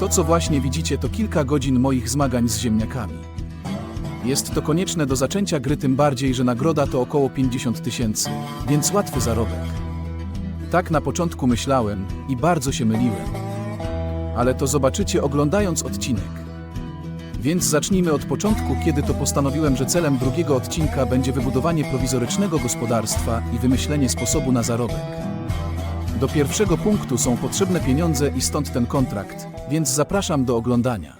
To, co właśnie widzicie, to kilka godzin moich zmagań z ziemniakami. Jest to konieczne do zaczęcia gry, tym bardziej, że nagroda to około 50 tysięcy, więc łatwy zarobek. Tak na początku myślałem i bardzo się myliłem. Ale to zobaczycie oglądając odcinek. Więc zacznijmy od początku, kiedy to postanowiłem, że celem drugiego odcinka będzie wybudowanie prowizorycznego gospodarstwa i wymyślenie sposobu na zarobek. Do pierwszego punktu są potrzebne pieniądze i stąd ten kontrakt, więc zapraszam do oglądania.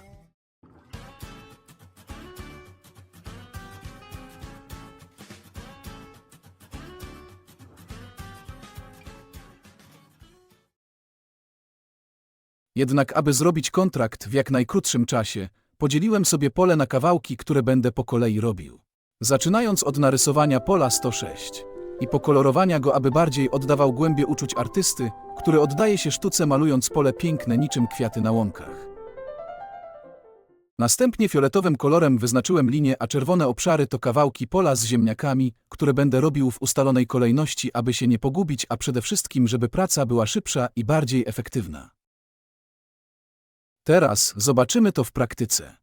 Jednak aby zrobić kontrakt w jak najkrótszym czasie, podzieliłem sobie pole na kawałki, które będę po kolei robił. Zaczynając od narysowania pola 106 i pokolorowania go, aby bardziej oddawał głębie uczuć artysty, który oddaje się sztuce malując pole piękne niczym kwiaty na łąkach. Następnie fioletowym kolorem wyznaczyłem linię, a czerwone obszary to kawałki pola z ziemniakami, które będę robił w ustalonej kolejności, aby się nie pogubić, a przede wszystkim, żeby praca była szybsza i bardziej efektywna. Teraz zobaczymy to w praktyce.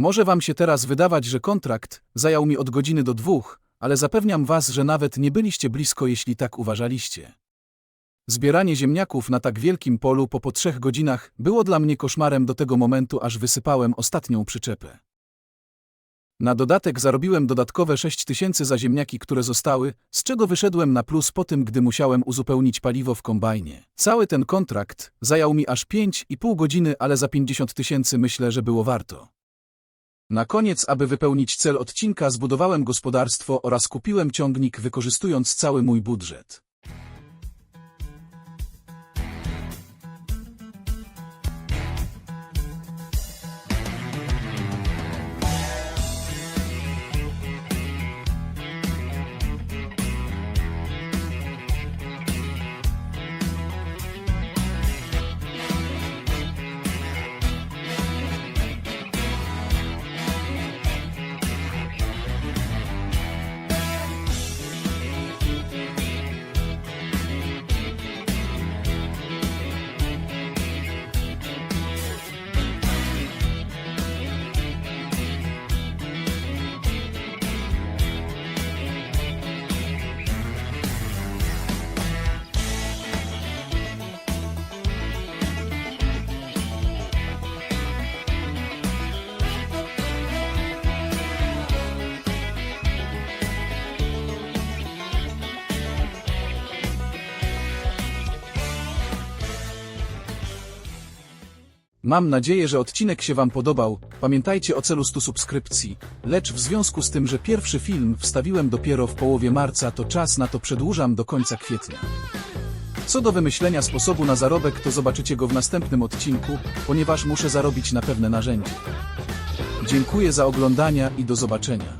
Może wam się teraz wydawać, że kontrakt zajął mi od godziny do dwóch, ale zapewniam was, że nawet nie byliście blisko, jeśli tak uważaliście. Zbieranie ziemniaków na tak wielkim polu po po trzech godzinach było dla mnie koszmarem do tego momentu, aż wysypałem ostatnią przyczepę. Na dodatek zarobiłem dodatkowe 6 tysięcy za ziemniaki, które zostały, z czego wyszedłem na plus po tym, gdy musiałem uzupełnić paliwo w kombajnie. Cały ten kontrakt zajął mi aż 5,5 godziny, ale za 50 tysięcy myślę, że było warto. Na koniec, aby wypełnić cel odcinka, zbudowałem gospodarstwo oraz kupiłem ciągnik, wykorzystując cały mój budżet. Mam nadzieję, że odcinek się Wam podobał. Pamiętajcie o celu 100 subskrypcji. Lecz w związku z tym, że pierwszy film wstawiłem dopiero w połowie marca, to czas na to przedłużam do końca kwietnia. Co do wymyślenia sposobu na zarobek, to zobaczycie go w następnym odcinku, ponieważ muszę zarobić na pewne narzędzie. Dziękuję za oglądania i do zobaczenia.